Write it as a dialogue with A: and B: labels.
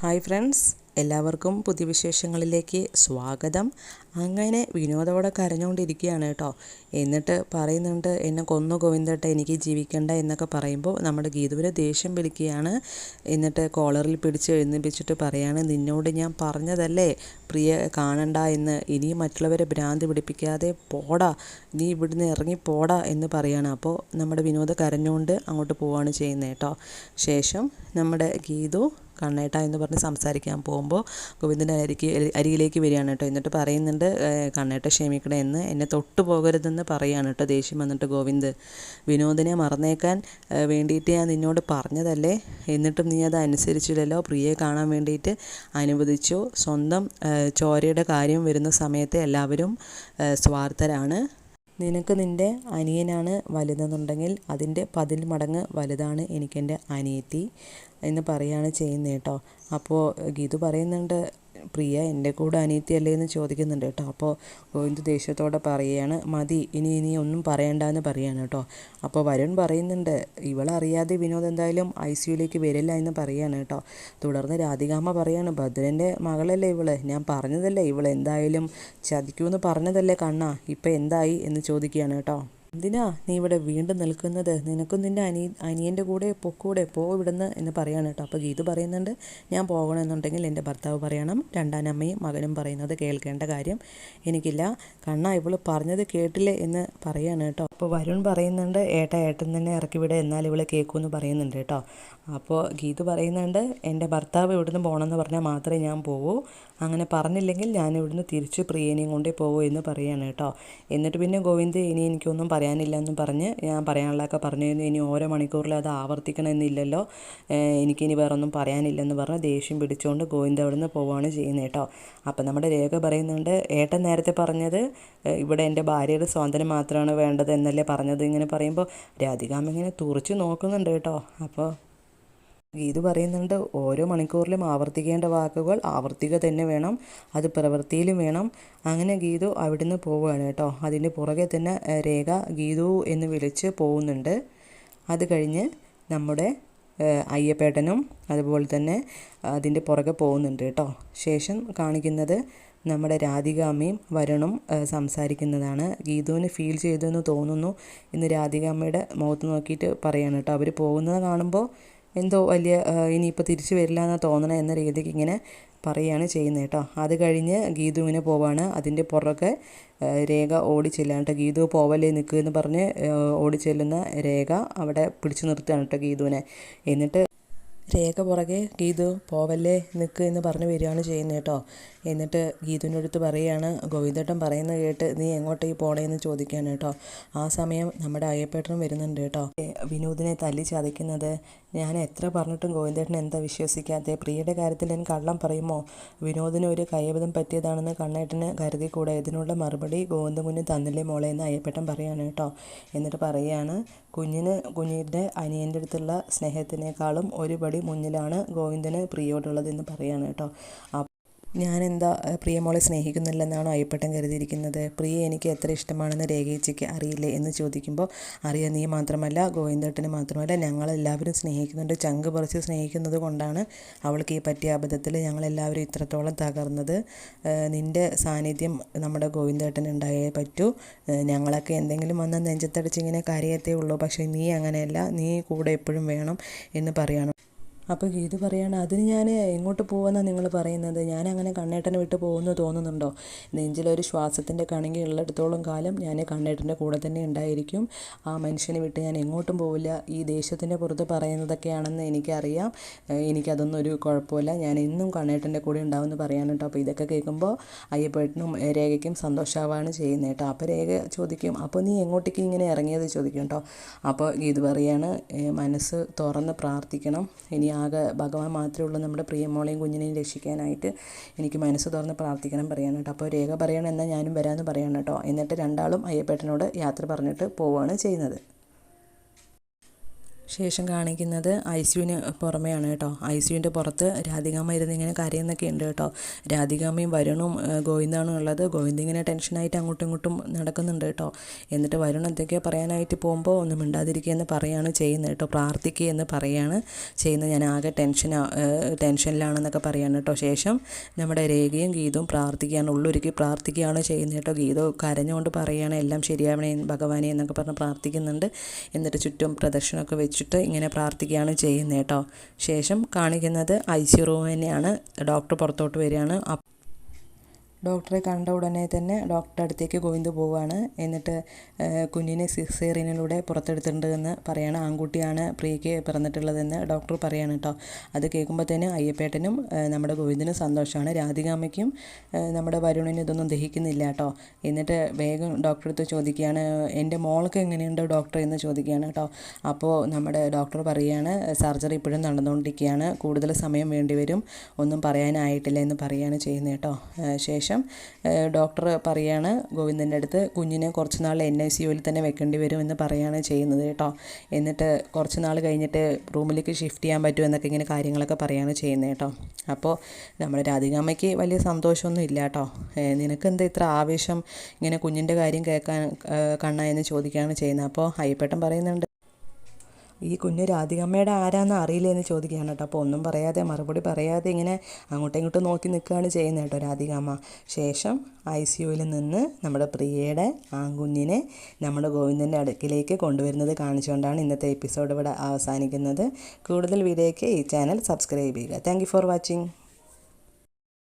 A: Hi friends എല്ലാവർക്കും പുതിയ വിശേഷങ്ങളിലേക്ക് സ്വാഗതം. അങ്ങനെ വിനോദോടെ കരഞ്ഞുകൊണ്ടിരിക്കുകയാണ് കേട്ടോ. എന്നിട്ട് പറയുന്നുണ്ട് എന്നെ കൊന്നു ഗോവിന്ദട്ടെ എനിക്ക് ജീവിക്കണ്ട എന്നൊക്കെ പറയുമ്പോൾ നമ്മുടെ ഗീതുവിനെ ദേഷ്യം വിളിക്കുകയാണ്. എന്നിട്ട് കോളറിൽ പിടിച്ച് എഴുന്നേപ്പിച്ചിട്ട് പറയാണ് നിന്നോട് ഞാൻ പറഞ്ഞതല്ലേ പ്രിയ കാണണ്ട എന്ന്. ഇനിയും മറ്റുള്ളവരെ ഭ്രാന്തി പിടിപ്പിക്കാതെ പോടാ നീ ഇവിടുന്ന് ഇറങ്ങി പോടാ എന്ന് പറയാണ്. അപ്പോൾ നമ്മുടെ വിനോദ കരഞ്ഞുകൊണ്ട് അങ്ങോട്ട് പോവുകയാണ് ചെയ്യുന്നത് കേട്ടോ. ശേഷം നമ്മുടെ ഗീതു കണ്ണേട്ട എന്ന് പറഞ്ഞ് സംസാരിക്കാൻ പോകുമ്പോൾ ഗോവിന്ദന്റെ അരിക്ക് അരിയിലേക്ക് വരികയാണ് കേട്ടോ. എന്നിട്ട് പറയുന്നുണ്ട് കണ്ണേട്ട ക്ഷമിക്കണേ എന്ന്. എന്നെ തൊട്ടു പോകരുതെന്ന് പറയുകയാണ് കേട്ടോ ദേഷ്യം വന്നിട്ട് ഗോവിന്ദ്. വിനോദിനെ മറന്നേക്കാൻ വേണ്ടിയിട്ട് ഞാൻ നിന്നോട് പറഞ്ഞതല്ലേ? എന്നിട്ടും നീ അത് അനുസരിച്ചില്ലല്ലോ. പ്രിയയെ കാണാൻ വേണ്ടിയിട്ട് അനുവദിച്ചു. സ്വന്തം ചോരയുടെ കാര്യം വരുന്ന സമയത്ത് എല്ലാവരും സ്വാർത്ഥരാണ്. നിനക്ക് നിന്റെ അനിയനാണ് വലുതെന്നുണ്ടെങ്കിൽ അതിന്റെ പതിൽ മടങ്ങ് വലുതാണ് എനിക്കെന്റെ അനിയത്തി എന്ന് പറയുകയാണ് ചെയ്യുന്നത് കേട്ടോ. അപ്പോൾ ഗീതു പറയുന്നുണ്ട് പ്രിയ എന്റെ കൂടെ അനിയത്തിയല്ലേ എന്ന് ചോദിക്കുന്നുണ്ട് കേട്ടോ. അപ്പോൾ ഗോവിന്ദ് ദേഷ്യത്തോടെ പറയുകയാണ് മതി ഇനി ഇനി ഒന്നും പറയണ്ട എന്ന് പറയാണ് കേട്ടോ. അപ്പോൾ വരുൺ പറയുന്നുണ്ട് ഇവളറിയാതെ വിനോദ് എന്തായാലും ഐ സിയുലേക്ക് വരില്ല എന്ന് പറയാണ് കേട്ടോ. തുടർന്ന് രാധികാമ്മ പറയാണ് ഭദ്രന്റെ മകളല്ലേ ഇവൾ? ഞാൻ പറഞ്ഞതല്ലേ ഇവൾ എന്തായാലും ചതിക്കൂന്ന് പറഞ്ഞതല്ലേ കണ്ണ? ഇപ്പം എന്തായി? എന്ന് ചോദിക്കുകയാണ് കേട്ടോ. എന്തിനാ നീ ഇവിടെ വീണ്ടും നിൽക്കുന്നത്? നിനക്കും നിന്റെ അനി അനിയന്റെ കൂടെ പൊക്കൂടെ പോ ഇവിടുന്ന് എന്ന് പറയാണ് കേട്ടോ. അപ്പോൾ ഗീതു പറയുന്നുണ്ട് ഞാൻ പോകണമെന്നുണ്ടെങ്കിൽ എന്റെ ഭർത്താവ് പറയണം. രണ്ടാനമ്മയും മകനും പറയുന്നത് കേൾക്കേണ്ട കാര്യം എനിക്കില്ല. കണ്ണ ഇവൾ പറഞ്ഞത് കേട്ടില്ലേ എന്ന് പറയാണ് കേട്ടോ. അപ്പോൾ വരുൺ പറയുന്നുണ്ട് ഏട്ട ഏട്ടൻ തന്നെ ഇറക്കി വിട എന്നാൽ ഇവളെ കേൾക്കുമെന്ന് പറയുന്നുണ്ട് കേട്ടോ. അപ്പോൾ ഗീതു പറയുന്നുണ്ട് എന്റെ ഭർത്താവ് ഇവിടുന്ന് പോകണമെന്ന് പറഞ്ഞാൽ മാത്രമേ ഞാൻ പോകൂ അങ്ങനെ പറഞ്ഞില്ലെങ്കിൽ ഞാൻ ഇവിടുന്ന് തിരിച്ച് പ്രിയനെയും കൊണ്ടേ പോകൂ എന്ന് പറയാണ് കേട്ടോ. എന്നിട്ട് പിന്നെ ഗോവിന്ദ് ഇനി എനിക്കൊന്നും പറയാനില്ല എന്നും പറഞ്ഞ് ഞാൻ പറയാനുള്ളതൊക്കെ പറഞ്ഞിരുന്നു ഇനി ഓരോ മണിക്കൂറിൽ അത് ആവർത്തിക്കണമെന്നില്ലല്ലോ. എനിക്കിനി വേറെ ഒന്നും പറയാനില്ലെന്ന് പറഞ്ഞ് ദേഷ്യം പിടിച്ചുകൊണ്ട് ഗോവിന്ദ് നിന്ന് പോവുകയാണ് ചെയ്യുന്നത് കേട്ടോ. അപ്പം നമ്മുടെ രേഖ പറയുന്നുണ്ട് ഏട്ടൻ നേരത്തെ പറഞ്ഞത് ഇവിടെ എന്റെ ഭാര്യയുടെ സ്വാതന്ത്ര്യം മാത്രമാണ് വേണ്ടത് എന്നല്ലേ പറഞ്ഞത്. ഇങ്ങനെ പറയുമ്പോൾ രാധികാമ്മ ഇങ്ങനെ തുറച്ച് നോക്കുന്നുണ്ട് കേട്ടോ. അപ്പോൾ ഗീതു പറയുന്നുണ്ട് ഓരോ മണിക്കൂറിലും ആവർത്തിക്കേണ്ട വാക്കുകൾ ആവർത്തിക്കുക തന്നെ വേണം അത് പ്രവൃത്തിയിലും വേണം. അങ്ങനെ ഗീതു അവിടുന്ന് പോവുകയാണ് കേട്ടോ. അതിന്റെ പുറകെ തന്നെ രേഖ ഗീതു എന്ന് വിളിച്ച് പോകുന്നുണ്ട് അത് കഴിഞ്ഞ് നമ്മുടെ അയ്യപ്പേട്ടനും അതുപോലെ തന്നെ അതിന്റെ പുറകെ പോകുന്നുണ്ട് കേട്ടോ. ശേഷം കാണിക്കുന്നത് നമ്മുടെ രാധികാമ്മയും വരുണും സംസാരിക്കുന്നതാണ്. ഗീതുവിന് ഫീൽ ചെയ്തു എന്ന് തോന്നുന്നു. ഇന്ന് രാധികാമ്മയുടെ മുഖത്ത് നോക്കിയിട്ട് പറയാണ് കേട്ടോ. അവർ പോകുന്നത് കാണുമ്പോൾ എന്തോ വലിയ ഇനിയിപ്പോൾ തിരിച്ചു വരില്ല എന്നാണ് തോന്നണ എന്ന രീതിക്ക് ഇങ്ങനെ പറയുകയാണ് ചെയ്യുന്നത് കേട്ടോ. അത് കഴിഞ്ഞ് ഗീതു ഇങ്ങനെ പോവാണ്. അതിന്റെ പുറകെ രേഖ ഓടി ചെല്ലാണ് കേട്ടോ. ഗീതു പോവല്ലേ നിൽക്കുക എന്ന് പറഞ്ഞ് ഓടി ചെല്ലുന്ന രേഖ അവിടെ പിടിച്ചു നിർത്തുകയാണ് കേട്ടോ ഗീതുവിനെ. എന്നിട്ട് രേഖ പുറകെ ഗീതു പോവല്ലേ നിൽക്കുക എന്ന് പറഞ്ഞ് വരികയാണ് ചെയ്യുന്നത് കേട്ടോ. എന്നിട്ട് ഗീതുവിന്റെ അടുത്ത് പറയുകയാണ് ഗോവിന്ദേട്ടൻ പറയുന്നത് കേട്ട് നീ എങ്ങോട്ടേക്ക് പോണേന്ന് ചോദിക്കുകയാണ് കേട്ടോ. ആ സമയം നമ്മുടെ അയ്യപ്പേട്ടനും വരുന്നുണ്ട് കേട്ടോ. വിനോദിനെ തല്ലി ചതയ്ക്കുന്നത് ഞാൻ എത്ര പറഞ്ഞിട്ടും ഗോവിന്ദേട്ടൻ എന്താ വിശ്വസിക്കാതെ പ്രിയയുടെ കാര്യത്തിൽ ഞാൻ കള്ളം പറയുമോ? വിനോദിന് ഒരു കയ്യബദ്ധം പറ്റിയതാണെന്ന് കണ്ണേട്ടന് കരുതി കൂടെ ഇതിനുള്ള മറുപടി ഗോവിന്ദ കുഞ്ഞ് തന്നില്ലേ മോളെ എന്ന് അയ്യപ്പേട്ടൻ പറയാണ് കേട്ടോ. എന്നിട്ട് പറയുകയാണ് കുഞ്ഞിന് കുഞ്ഞിന്റെ അനിയന്റെ അടുത്തുള്ള സ്നേഹത്തിനേക്കാളും ഒരുപടി മുന്നിലാണ് ഗോവിന്ദന് പ്രിയോടുള്ളതെന്ന് പറയാണ് കേട്ടോ. ഞാനെന്താ പ്രിയമോളെ സ്നേഹിക്കുന്നില്ലെന്നാണോ അയ്യപ്പട്ടൻ കരുതിയിരിക്കുന്നത്? പ്രിയ എനിക്ക് എത്ര ഇഷ്ടമാണെന്ന് രേഖയിച്ചയ്ക്ക് അറിയില്ലേ എന്ന് ചോദിക്കുമ്പോൾ അറിയാം നീ മാത്രമല്ല ഗോവിന്ദേട്ടന് മാത്രമല്ല ഞങ്ങളെല്ലാവരും സ്നേഹിക്കുന്നുണ്ട്. ചങ്ക് പറിച്ച് സ്നേഹിക്കുന്നത് കൊണ്ടാണ് അവൾക്ക് ഈ പറ്റിയ അബദ്ധത്തിൽ ഞങ്ങളെല്ലാവരും ഇത്രത്തോളം തകർന്നത്. നിന്റെ സാന്നിധ്യം നമ്മുടെ ഗോവിന്ദേട്ടന് ഉണ്ടായേ പറ്റൂ ഞങ്ങളൊക്കെ എന്തെങ്കിലും വന്നാൽ നെഞ്ചത്തടിച്ച് ഇങ്ങനെ കരയത്തേ ഉള്ളൂ. പക്ഷേ നീ അങ്ങനെയല്ല. നീ കൂടെ എപ്പോഴും വേണം എന്ന് പറയണം. അപ്പോൾ ഗീതു പറയാണ് അതിന് ഞാൻ എങ്ങോട്ട് പോകുമെന്നാണ് നിങ്ങൾ പറയുന്നത്? ഞാൻ അങ്ങനെ കണ്ണേട്ടനെ വിട്ട് പോകുന്നു തോന്നുന്നുണ്ടോ? നെഞ്ചിലൊരു ശ്വാസത്തിന്റെ കണങ്ങി ഉള്ളിടത്തോളം കാലം ഞാൻ കണ്ണേട്ടന്റെ കൂടെ തന്നെ ഉണ്ടായിരിക്കും. ആ മനുഷ്യനെ വിട്ട് ഞാൻ എങ്ങോട്ടും പോവില്ല. ഈ ദേശത്തിന്റെ പുറത്ത് പറയുന്നതൊക്കെയാണെന്ന് എനിക്കറിയാം. എനിക്കതൊന്നും ഒരു കുഴപ്പമില്ല. ഞാൻ ഇന്നും കണ്ണേട്ടന്റെ കൂടെ ഉണ്ടാവുമെന്ന് പറയാൻ കേട്ടോ. അപ്പോൾ ഇതൊക്കെ കേൾക്കുമ്പോൾ അയ്യപ്പേട്ടനും രേഖയ്ക്കും സന്തോഷമാവാണ് ചെയ്യുന്നത് കേട്ടോ. അപ്പോൾ രേഖ ചോദിക്കും അപ്പോൾ നീ എങ്ങോട്ടേക്ക് ഇങ്ങനെ ഇറങ്ങിയത്? ചോദിക്കും കേട്ടോ. അപ്പോൾ ഗീതു പറയാണ് മനസ്സ് തുറന്ന് പ്രാർത്ഥിക്കണം. ഇനി ആകെ ഭഗവാൻ മാത്രമേ ഉള്ളൂ നമ്മുടെ പ്രിയമോളെയും കുഞ്ഞിനെയും രക്ഷിക്കാനായിട്ട് എനിക്ക് മനസ്സ് തുറന്ന് പ്രാർത്ഥിക്കണം പറയാൻ കേട്ടോ. അപ്പോൾ രേഖ പറയണം എന്നാൽ ഞാനും വരാമെന്ന് പറയണം കേട്ടോ. എന്നിട്ട് രണ്ടാളും അയ്യപ്പേട്ടനോട് യാത്ര പറഞ്ഞിട്ട് പോവുകയാണ് ചെയ്യുന്നത്. ശേഷം കാണിക്കുന്നത് ഐ സിയുവിന് പുറമെയാണ് കേട്ടോ. ഐ സിയുവിന്റെ പുറത്ത് രാധികാമ്മ ഇരുന്ന് ഇങ്ങനെ കരയുന്നൊക്കെ ഉണ്ട് കേട്ടോ. രാധികാമ്മയും വരുണും ഗോവിന്ദാണ് ഉള്ളത്. ഗോവിന്ദ് ഇങ്ങനെ ടെൻഷനായിട്ട് അങ്ങോട്ടും ഇങ്ങോട്ടും നടക്കുന്നുണ്ട് കേട്ടോ. എന്നിട്ട് വരുൺ എന്തൊക്കെയോ പറയാനായിട്ട് പോകുമ്പോൾ ഒന്നും മിണ്ടാതിരിക്കുക എന്ന് പറയുകയാണ് ചെയ്യുന്നത് കേട്ടോ. പ്രാർത്ഥിക്കുക എന്ന് പറയുകയാണ് ചെയ്യുന്നത്. ഞാൻ ആകെ ടെൻഷൻ ടെൻഷനിലാണെന്നൊക്കെ പറയാണ് കേട്ടോ. ശേഷം നമ്മുടെ രേഖയും ഗീതവും പ്രാർത്ഥിക്കുകയാണ്. ഉള്ളൊരുക്കി പ്രാർത്ഥിക്കുകയാണ് ചെയ്യുന്നത് കേട്ടോ. ഗീത കരഞ്ഞുകൊണ്ട് പറയുകയാണ് എല്ലാം ശരിയാവണേ ഭഗവാനെ എന്നൊക്കെ പറഞ്ഞ് പ്രാർത്ഥിക്കുന്നുണ്ട്. എന്നിട്ട് ചുറ്റും പ്രദക്ഷിണമൊക്കെ വെച്ചിട്ട് ഇങ്ങനെ പ്രാർത്ഥിക്കുകയാണ് ചെയ്യുന്നത് കേട്ടോ. ശേഷം കാണിക്കുന്നത് ഐ സി റൂം തന്നെയാണ് ഡോക്ടർ പുറത്തോട്ട് വരികയാണ്. ഡോക്ടറെ കണ്ട ഉടനെ തന്നെ ഡോക്ടറുടെ അടുത്തേക്ക് ഗോവിന്ദ് പോവുകയാണ് എന്നിട്ട് കുഞ്ഞിനെ സിക്സേറിയനിലൂടെ പുറത്തെടുത്തിട്ടുണ്ട് എന്ന് പറയാണ് ആൺകുട്ടിയാണ് പ്രിയയ്ക്ക് പിറന്നിട്ടുള്ളതെന്ന് ഡോക്ടർ പറയാണ് കേട്ടോ. അത് കേൾക്കുമ്പോൾ തന്നെ അയ്യപ്പേട്ടനും നമ്മുടെ ഗോവിന്ദിനും സന്തോഷമാണ് രാധികാമ്മയ്ക്കും നമ്മുടെ വരുണിനും ഇതൊന്നും ദഹിക്കുന്നില്ല കേട്ടോ. എന്നിട്ട് വേഗം ഡോക്ടറെ അടുത്ത് ചോദിക്കുകയാണ് എന്റെ മോൾക്ക് എങ്ങനെയുണ്ട് ഡോക്ടർ എന്ന് ചോദിക്കുകയാണ് കേട്ടോ. അപ്പോൾ നമ്മുടെ ഡോക്ടർ പറയുകയാണ് സർജറി ഇപ്പോഴും നടന്നുകൊണ്ടിരിക്കുകയാണ്. കൂടുതൽ സമയം വേണ്ടിവരും. ഒന്നും പറയാനായിട്ടില്ല എന്ന് പറയുകയാണ് ചെയ്യുന്നത് കേട്ടോ. ശേഷം ശേഷം ഡോക്ടർ പറയാണ് ഗോവിന്ദന്റെ അടുത്ത് കുഞ്ഞിനെ കുറച്ച് നാൾ എൻ ഐ സി യുവിൽ തന്നെ വെക്കേണ്ടി വരും എന്ന് പറയുകയാണ് ചെയ്യുന്നത് കേട്ടോ. എന്നിട്ട് കുറച്ച് നാൾ കഴിഞ്ഞിട്ട് റൂമിലേക്ക് ഷിഫ്റ്റ് ചെയ്യാൻ പറ്റും എന്നൊക്കെ ഇങ്ങനെ കാര്യങ്ങളൊക്കെ പറയുകയാണ് ചെയ്യുന്നത് കേട്ടോ. അപ്പോൾ നമ്മുടെ രാധികാമ്മയ്ക്ക് വലിയ സന്തോഷമൊന്നും ഇല്ല കേട്ടോ. നിനക്ക് എന്താ ഇത്ര ആവേശം ഇങ്ങനെ കുഞ്ഞിന്റെ കാര്യം കേൾക്കാൻ കണ്ണ എന്ന് ചോദിക്കുകയാണ് ചെയ്യുന്നത്. അപ്പോൾ അയ്യപ്പേട്ടൻ പറയുന്നുണ്ട് ഈ കുഞ്ഞ് രാധികമ്മയുടെ ആരാന്ന് അറിയില്ല എന്ന് ചോദിക്കുകയാണ് കേട്ടോ. അപ്പോൾ ഒന്നും പറയാതെ മറുപടി പറയാതെ ഇങ്ങനെ അങ്ങോട്ടും ഇങ്ങോട്ടും നോക്കി നിൽക്കുകയാണ് ചെയ്യുന്നത് കേട്ടോ രാധികമ്മ. ശേഷം ഐ സി യുവിൽ നിന്ന് നമ്മുടെ പ്രിയയുടെ ആൺകുഞ്ഞിനെ നമ്മുടെ ഗോവിന്ദന്റെ അടുക്കിലേക്ക് കൊണ്ടുവരുന്നത് കാണിച്ചുകൊണ്ടാണ് ഇന്നത്തെ എപ്പിസോഡ് ഇവിടെ അവസാനിക്കുന്നത്. കൂടുതൽ വീഡിയോയ്ക്ക് ഈ ചാനൽ സബ്സ്ക്രൈബ് ചെയ്യുക. Thank for watching.